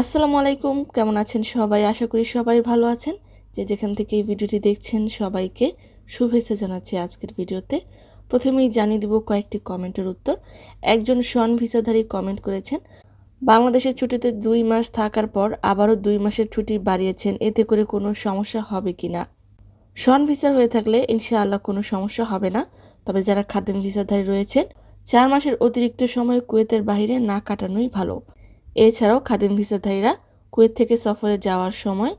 আসসালামু আলাইকুম, কেমন আছেন সবাই? আশা করি সবাই ভালো আছেন। যে যেখান থেকে এই ভিডিওটি দেখছেন, সবাইকে শুভেচ্ছা জানাচ্ছি আজকের ভিডিওতে। প্রথমেই জানিয়ে দিব কয়েকটি কমেন্টের উত্তর। একজন শন ভিসাধারী কমেন্ট করেছেন বাংলাদেশের ছুটিতে দুই মাস থাকার পর আবারও দুই মাসের ছুটি বাড়িয়েছেন, এতে করে কোনো সমস্যা হবে কি না? শন ভিসার হয়ে থাকলে ইনশাআল্লাহ কোনো সমস্যা হবে না, তবে যারা খাদ্য ভিসাধারী রয়েছেন, চার মাসের অতিরিক্ত সময় কুয়েতের বাইরে না কাটানোই ভালো। এছাড়াও খাদিম ভিসাধারীরা কুয়েত থেকে সফরে যাওয়ার সময়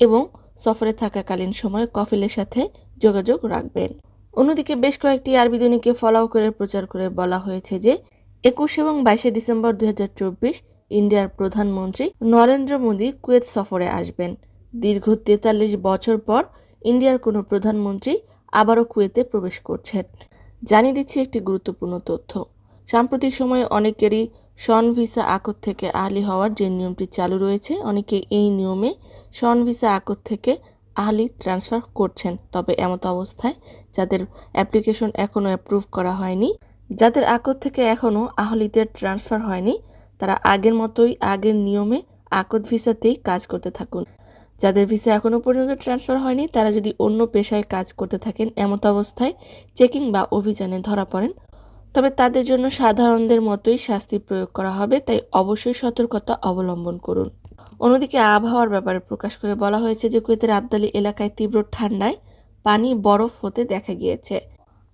এবং সফরে থাকাকালীন সময় কফিলের সাথে যোগাযোগ রাখবেন। অন্যদিকে বেশ কয়েকটি আরবি দৈনিকে ফলাও করে প্রচার করে বলা হয়েছে যে, একুশ এবং বাইশে ডিসেম্বর দুই ইন্ডিয়ার প্রধানমন্ত্রী নরেন্দ্র মোদী কুয়েত সফরে আসবেন। দীর্ঘ তেতাল্লিশ বছর পর ইন্ডিয়ার কোনো প্রধানমন্ত্রী আবারও কুয়েতে প্রবেশ করছেন। জানিয়ে দিচ্ছি একটি গুরুত্বপূর্ণ তথ্য। সাম্প্রতিক সময়ে অনেকেরই শন ভিসা আকর থেকে আহলি হওয়ার যে নিয়মটি চালু রয়েছে, অনেকে এই নিয়মে শন ভিসা আকর থেকে আহলি ট্রান্সফার করছেন। তবে এমত অবস্থায় যাদের অ্যাপ্লিকেশন এখনও অ্যাপ্রুভ করা হয়নি, যাদের আকর থেকে এখনও আহলিতে ট্রান্সফার হয়নি, তারা আগের মতোই আগের নিয়মে আকদ ভিসাতেই কাজ করতে থাকুন। যাদের ভিসা এখনও পর্যন্ত ট্রান্সফার হয়নি, তারা যদি অন্য পেশায় কাজ করতে থাকেন, এমত অবস্থায় চেকিং বা অভিযানে ধরা পড়েন। তবে তাদের জন্য সাধারণদের মতোই শাস্তি প্রয়োগ করা হবে, তাই অবশ্যই সতর্কতা অবলম্বন করুন। অন্যদিকে আবহাওয়ার ব্যাপারে প্রকাশ করে বলা হয়েছে যে কুয়েতের আবদালি এলাকায় তীব্র ঠান্ডায় পানি বরফ হতে দেখা গিয়েছে।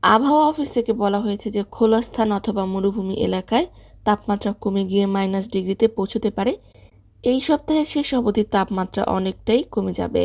আবহাওয়া অফিস থেকে বলা হয়েছে যে খোলা স্থান অথবা মরুভূমি এলাকায় তাপমাত্রা কমে গিয়ে মাইনাস ডিগ্রিতে পৌঁছতে পারে। এই সপ্তাহের শেষ অবধি তাপমাত্রা অনেকটাই কমে যাবে।